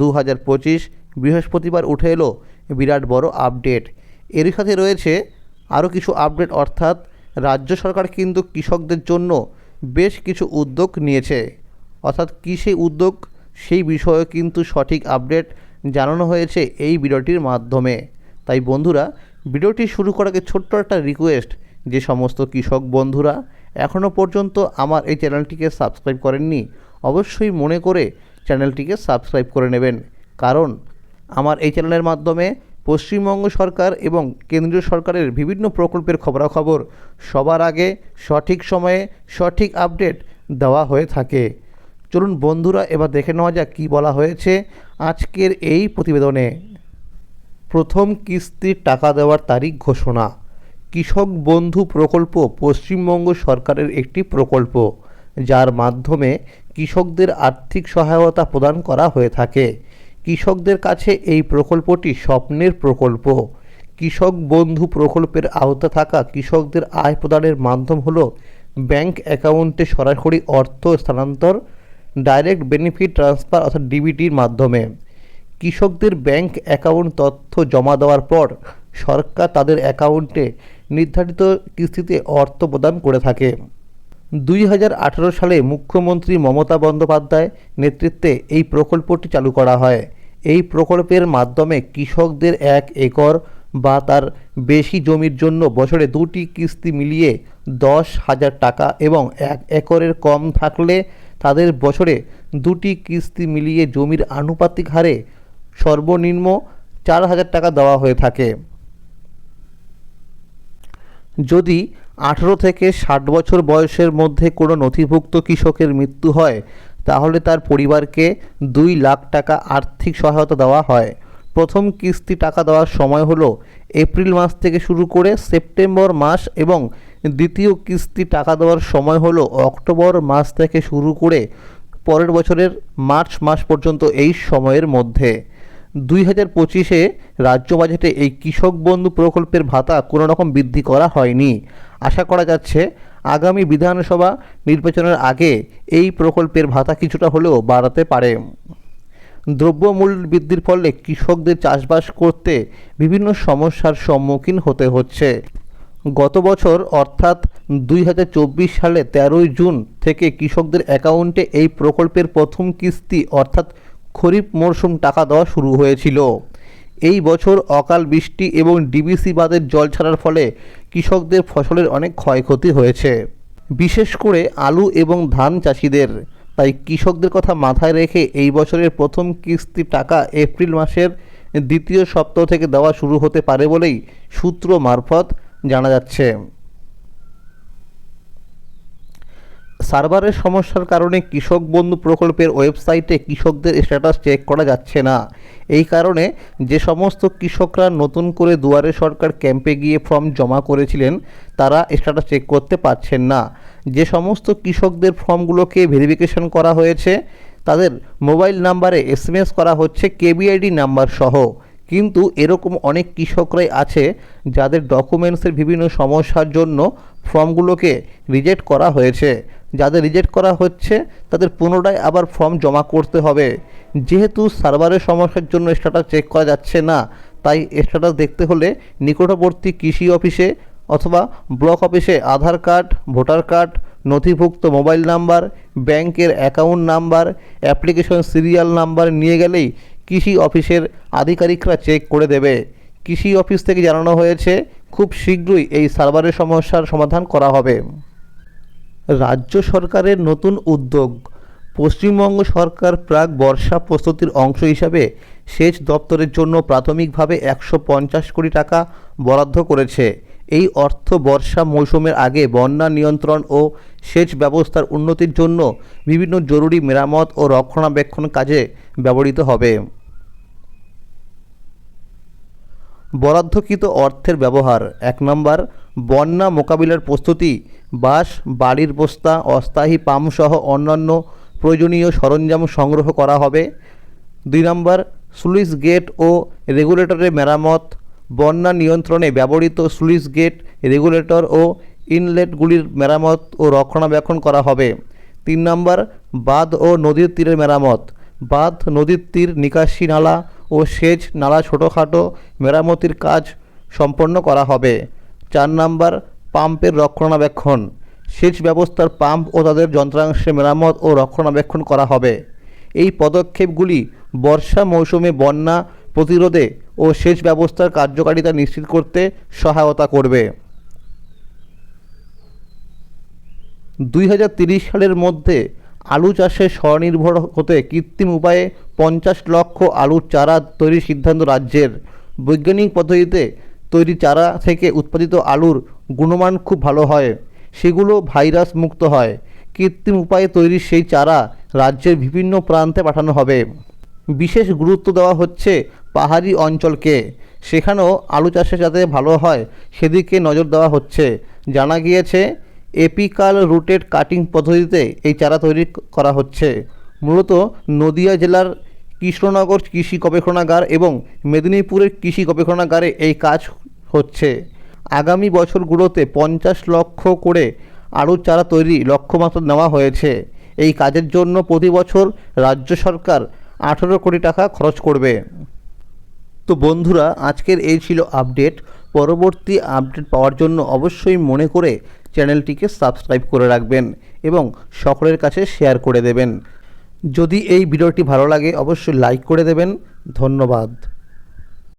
দু হাজার পঁচিশ বৃহস্পতিবার উঠে এলো বিরাট বড় আপডেট। এরই সাথে রয়েছে আরও কিছু আপডেট, অর্থাৎ রাজ্য সরকার কিন্তু কৃষকদের জন্য বেশ কিছু উদ্যোগ নিয়েছে। অর্থাৎ কী সেই উদ্যোগ, সেই বিষয়ে কিন্তু সঠিক আপডেট জানানো হয়েছে এই ভিডিওটির মাধ্যমে। তাই বন্ধুরা, ভিডিওটি শুরু করার আগে ছোট্ট একটা রিকোয়েস্ট যে সমস্ত কৃষক বন্ধুরা এখনও পর্যন্ত আমার এই চ্যানেলটিকে সাবস্ক্রাইব করেননি, অবশ্যই মনে করে চ্যানেলটিকে সাবস্ক্রাইব করে নেবেন। কারণ আমার এই চ্যানেলের মাধ্যমে পশ্চিমবঙ্গ সরকার এবং কেন্দ্রীয় সরকারের বিভিন্ন প্রকল্পের খবরাখবর সবার আগে সঠিক সময়ে সঠিক আপডেট দেওয়া হয়ে থাকে। চলুন বন্ধুরা, এবার দেখে নেওয়া যাক কী বলা হয়েছে আজকের এই প্রতিবেদনে। প্রথম কিস্তির টাকা দেওয়ার তারিখ ঘোষণা। কৃষক বন্ধু প্রকল্প পশ্চিমবঙ্গ সরকারের একটি প্রকল্প, যার মাধ্যমে কৃষকদের আর্থিক সহায়তা প্রদান করা হয়ে থাকে। কৃষকদের কাছে এই প্রকল্পটি স্বপ্নের প্রকল্প। কৃষক বন্ধু প্রকল্পের আওতা থাকা কৃষকদের আয় প্রদানের মাধ্যম হলো ব্যাংক অ্যাকাউন্টে সরাসরি অর্থ স্থানান্তর, ডাইরেক্ট বেনিফিট ট্রান্সফার অর্থাৎ ডিবিটির মাধ্যমে। কৃষকদের ব্যাংক অ্যাকাউন্ট তথ্য জমা দেওয়ার পর সরকার তাদের অ্যাকাউন্টে নির্ধারিত কিস্তিতে অর্থ প্রদান করে থাকে। দুই হাজার আঠারো সালে মুখ্যমন্ত্রী মমতা বন্দ্যোপাধ্যায় নেতৃত্বে এই প্রকল্পটি চালু করা হয়। এই প্রকল্পের মাধ্যমে কৃষকদের এক একর বা তার বেশি জমির জন্য বছরে দুটি কিস্তি মিলিয়ে দশ হাজার টাকা এবং এক একরের কম থাকলে তাদের বছরে দুটি কিস্তি মিলিয়ে জমির আনুপাতিক হারে সর্বনিম্ন চার হাজার টাকা দেওয়া হয়ে থাকে। যদি আঠেরো থেকে ষাট বছর বয়সের মধ্যে কোনো নথিভুক্ত কৃষকের মৃত্যু হয়, তাহলে তার পরিবারকে দুই লাখ টাকা আর্থিক সহায়তা দেওয়া হয়। প্রথম কিস্তি টাকা দেওয়ার সময় হলো এপ্রিল মাস থেকে শুরু করে সেপ্টেম্বর মাস এবং দ্বিতীয় কিস্তি টাকা দেওয়ার সময় হলো অক্টোবর মাস থেকে শুরু করে পরের বছরের মার্চ মাস পর্যন্ত এই সময়ের মধ্যে। দুই হাজার পঁচিশে রাজ্য বাজেটে এই কৃষক বন্ধু প্রকল্পের ভাতা কোনো রকম বৃদ্ধি করা হয়নি। আশা করা যাচ্ছে আগামী বিধানসভা নির্বাচনের আগে এই প্রকল্পের ভাতা কিছুটা হলেও বাড়াতে পারে। দ্রব্যমূল্য বৃদ্ধির ফলে কৃষকদের চাষবাস করতে বিভিন্ন সমস্যার সম্মুখীন হতে হচ্ছে। গত বছর, অর্থাৎ দুই হাজার চব্বিশ সালে তেরোই জুন থেকে কৃষকদের অ্যাকাউন্টে এই প্রকল্পের প্রথম কিস্তি, অর্থাৎ খরিফ মরশুম টাকা দেওয়া শুরু হয়েছিল। এই বছর অকাল বৃষ্টি এবং ডিবিসি বাঁধের জল ছাড়ার ফলে কৃষকদের ফসলের অনেক ক্ষয়ক্ষতি হয়েছে। বিশেষ করে আলু এবং ধান চাষিদের। তাই কৃষকদের কথা মাথায় রেখে এই বছরের প্রথম কিস্তি টাকা এপ্রিল মাসের দ্বিতীয় সপ্তাহ থেকে দেওয়া শুরু হতে পারে বলেই সূত্র মারফত জানা যাচ্ছে। সার্ভারের সমস্যার কারণে কৃষক বন্ধু প্রকল্পের ওয়েবসাইটে কৃষকদের স্ট্যাটাস চেক করা যাচ্ছে না। এই কারণে যে সমস্ত কৃষকরা নতুন করে দুয়ারে সরকার ক্যাম্পে গিয়ে ফর্ম জমা করেছিলেন, তারা স্ট্যাটাস চেক করতে পারছেন না। যে সমস্ত কৃষকদের ফর্মগুলোকে ভেরিফিকেশন করা হয়েছে, তাদের মোবাইল নাম্বারে এসএমএস করা হচ্ছে, কেবিআইডি নাম্বার সহ। কিন্তু এরকম অনেক কৃষকরাই আছে, যাদের ডকুমেন্টসের বিভিন্ন সমস্যার জন্য ফর্মগুলোকে রিজেক্ট করা হয়েছে। যাদের রিজেক্ট করা হচ্ছে, তাদের পুনরায় আবার ফর্ম জমা করতে হবে। যেহেতু সার্ভারের সমস্যার জন্য স্ট্যাটাস চেক করা যাচ্ছে না, তাই স্ট্যাটাস দেখতে হলে নিকটবর্তী কৃষি অফিসে অথবা ব্লক অফিসে আধার কার্ড, ভোটার কার্ড, নথিভুক্ত মোবাইল নাম্বার, ব্যাংকের account number application serial number নিয়ে গেলেই কৃষি অফিসের আধিকারিকরা চেক করে দেবে। কৃষি অফিস থেকে জানানো হয়েছে খুব শীঘ্রই এই সার্ভারের সমস্যার সমাধান করা হবে। রাজ্য সরকারের নতুন উদ্যোগ, পশ্চিমবঙ্গ সরকার প্রাক বর্ষা প্রস্তুতির অংশ হিসাবে সেচ দপ্তরের জন্য প্রাথমিকভাবে একশো পঞ্চাশ কোটি টাকা বরাদ্দ করেছে। এই অর্থ বর্ষা মৌসুমের আগে বন্যা নিয়ন্ত্রণ ও সেচ ব্যবস্থার উন্নতির জন্য বিভিন্ন জরুরি মেরামত ও রক্ষণাবেক্ষণ কাজে ব্যবহৃত হবে। বরাদ্দকৃত অর্থের ব্যবহার। এক নম্বর, বন্যা মোকাবিলার প্রস্তুতি, বাঁশ বাড়ির বস্তা, অস্থায়ী পাম্পসহ অন্যান্য প্রয়োজনীয় সরঞ্জাম সংগ্রহ করা হবে। দুই নম্বর, স্লুইস গেট ও রেগুলেটরের মেরামত, বন্যা নিয়ন্ত্রণে ব্যবহৃত স্লুইস গেট, রেগুলেটর ও ইনলেটগুলির মেরামত ও রক্ষণাবেক্ষণ করা হবে। তিন নম্বর, বাঁধ ও নদীর তীরের মেরামত, বাঁধ, নদীর তীর, নিকাশি নালা ও সেচ নালা ছোটোখাটো, মেরামতির কাজ সম্পন্ন করা হবে। চার নম্বর, পাম্পের রক্ষণাবেক্ষণ। সেচ ব্যবস্থার পাম্প ও তাদের যন্ত্রাংশে মেরামত ও রক্ষণাবেক্ষণ করা হবে। এই পদক্ষেপগুলি বর্ষা মৌসুমে বন্যা প্রতিরোধে ও সেচ ব্যবস্থার কার্যকারিতা নিশ্চিত করতে সহায়তা করবে। দুই সালের মধ্যে আলু চাষে স্বনির্ভর হতে কৃত্রিম উপায়ে পঞ্চাশ লক্ষ আলুর চারা তৈরির সিদ্ধান্ত রাজ্যের। বৈজ্ঞানিক পদ্ধতিতে তৈরি চারা থেকে উৎপাদিত আলুর গুণমান খুব ভালো হয়। সেগুলো ভাইরাস মুক্ত হয়। কৃত্রিম উপায়ে তৈরি সেই চারা রাজ্যের বিভিন্ন প্রান্তে পাঠানো হবে। বিশেষ গুরুত্ব দেওয়া হচ্ছে পাহাড়ি অঞ্চলকে। সেখানেও আলু চাষে যাতে ভালো হয়, সেদিকে নজর দেওয়া হচ্ছে। জানা গিয়েছে এপিকাল রুটেড কাটিং পদ্ধতিতে এই চারা তৈরি করা হচ্ছে। মূলত নদিয়া জেলার কৃষ্ণনগর কৃষি গবেষণাগার এবং মেদিনীপুরের কৃষি গবেষণাগারে এই কাজ হচ্ছে। আগামী বছরগুলোতে পঞ্চাশ লক্ষ করে আলুর চারা তৈরি লক্ষ্যমাত্রা নেওয়া হয়েছে। এই কাজের জন্য প্রতি বছর রাজ্য সরকার আঠেরো কোটি টাকা খরচ করবে। তো বন্ধুরা, আজকের এই ছিল আপডেট। পরবর্তী আপডেট পাওয়ার জন্য অবশ্যই মনে করে চ্যানেলটিকে সাবস্ক্রাইব করে রাখবেন এবং সকলের কাছে শেয়ার করে দেবেন। যদি এই ভিডিওটি ভালো লাগে, অবশ্যই লাইক করে দেবেন। ধন্যবাদ।